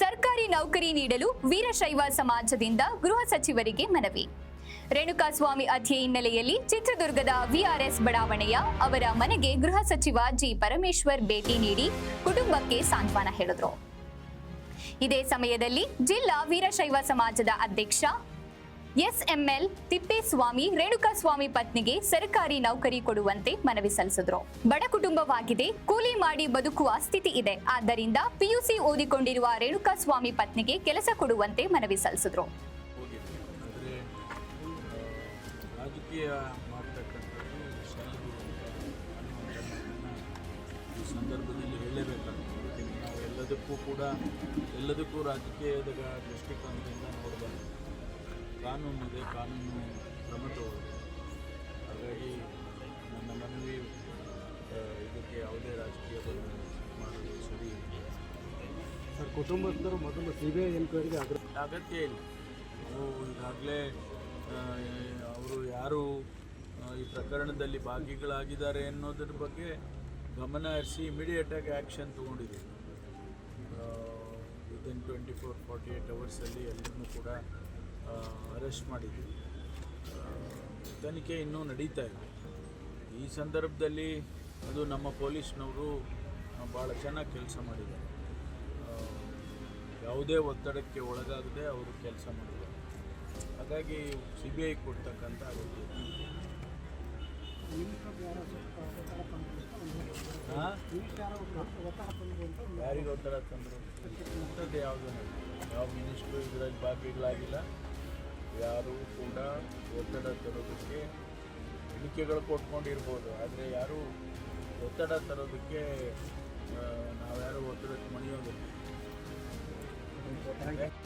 ಸರ್ಕಾರಿ ನೌಕರಿ ನೀಡಲು ವೀರಶೈವ ಸಮಾಜದಿಂದ ಗೃಹ ಸಚಿವರಿಗೆ ಮನವಿ. ರೇಣುಕಾಸ್ವಾಮಿ ಹತ್ಯೆ ಹಿನ್ನೆಲೆಯಲ್ಲಿ ಚಿತ್ರದುರ್ಗದ ವಿಆರ್ಎಸ್ ಬಡಾವಣೆಯ ಅವರ ಮನೆಗೆ ಗೃಹ ಸಚಿವ ಜಿ ಪರಮೇಶ್ವರ್ ಭೇಟಿ ನೀಡಿ ಕುಟುಂಬಕ್ಕೆ ಸಾಂತ್ವನ ಹೇಳಿದ್ರು. ಇದೇ ಸಮಯದಲ್ಲಿ ಜಿಲ್ಲಾ ವೀರಶೈವ ಸಮಾಜದ ಅಧ್ಯಕ್ಷ ಎಸ್ಎಂಎಲ್ ತಿಪ್ಪೇಸ್ವಾಮಿ, ರೇಣುಕಾಸ್ವಾಮಿ ಪತ್ನಿಗೆ ಸರ್ಕಾರಿ ನೌಕರಿ ಕೊಡುವಂತೆ ಮನವಿ ಸಲ್ಲಿಸಿದ್ರು. ಬಡ ಕುಟುಂಬವಾಗಿದೆ, ಕೂಲಿ ಮಾಡಿ ಬದುಕುವ ಸ್ಥಿತಿ ಇದೆ. ಆದ್ದರಿಂದ ಪಿಯುಸಿ ಓದಿಕೊಂಡಿರುವ ರೇಣುಕಾಸ್ವಾಮಿ ಪತ್ನಿಗೆ ಕೆಲಸ ಕೊಡುವಂತೆ ಮನವಿ ಸಲ್ಲಿಸಿದ್ರು. ಸಂದರ್ಭದಲ್ಲಿ ಕೂಡ, ಎಲ್ಲದಕ್ಕೂ ರಾಜಕೀಯದ ದೃಷ್ಟಿಕೋನದಿಂದ ನೋಡಬಾರ್ದು. ಕಾನೂನು ಇದೆ ಕಾನೂನು ಕ್ರಮ ತಗೊಳ್ಳಿ. ಹಾಗಾಗಿ ನನ್ನ ಮನವಿ ಇದಕ್ಕೆ ಯಾವುದೇ ರಾಜಕೀಯ ಮಾಡಲು ಮಾಡೋದು ಸರಿ. ಸರ್ ಕುಟುಂಬಸ್ಥರು ಮೊದಲು ಸಿ ಬಿ ಐ ಎನ್ಕ್ವೈರಿಗೆ ಅಗತ್ಯ ಇಲ್ಲ. ನಾವು ಈಗಾಗಲೇ ಅವರು ಯಾರು ಈ ಪ್ರಕರಣದಲ್ಲಿ ಭಾಗಿಗಳಾಗಿದ್ದಾರೆ ಅನ್ನೋದ್ರ ಬಗ್ಗೆ ಗಮನ ಹರಿಸಿ ಇಮಿಡಿಯೇಟಾಗಿ ಆ್ಯಕ್ಷನ್ ತೊಗೊಂಡಿದ್ದೀವಿ. Within twenty four forty eight ಅವರ್ಸಲ್ಲಿ ಎಲ್ಲರೂ ಕೂಡ ಅರೆಸ್ಟ್ ಮಾಡಿದ್ವಿ. ತನಿಖೆ ಇನ್ನೂ ನಡೀತಾ ಇದೆ ಈ ಸಂದರ್ಭದಲ್ಲಿ ಅದು ನಮ್ಮ ಪೊಲೀಸ್ನವರು ಭಾಳ ಚೆನ್ನಾಗಿ ಕೆಲಸ ಮಾಡಿದ್ದಾರೆ. ಯಾವುದೇ ಒತ್ತಡಕ್ಕೆ ಒಳಗಾಗದೆ ಅವರು ಕೆಲಸ ಮಾಡಿದ್ದಾರೆ. ಹಾಗಾಗಿ ಸಿ ಬಿ ಐ ಕೊಡ್ತಕ್ಕಂಥ? ಯಾರಿಗೆ ಒತ್ತಡ ತಂದರು? ಅಂಥದ್ದು ಯಾವುದೂ ಯಾವ ಮಿನಿಸ್ಟ್ರು ಇದರಲ್ಲಿ ಭಾಗಿಗಳಾಗಿಲ್ಲ. ಯಾರೂ ಕೂಡ ಒತ್ತಡ ತರೋದಕ್ಕೆ ಎಣಿಕೆಗಳು ಕೊಟ್ಕೊಂಡಿರ್ಬೋದು. ಆದರೆ ಯಾರು ಒತ್ತಡ ತರೋದಕ್ಕೆ ನಾವು ಯಾರು ಒತ್ತಡಕ್ಕೆ ಮಣಿಯೋದಿಲ್ಲ.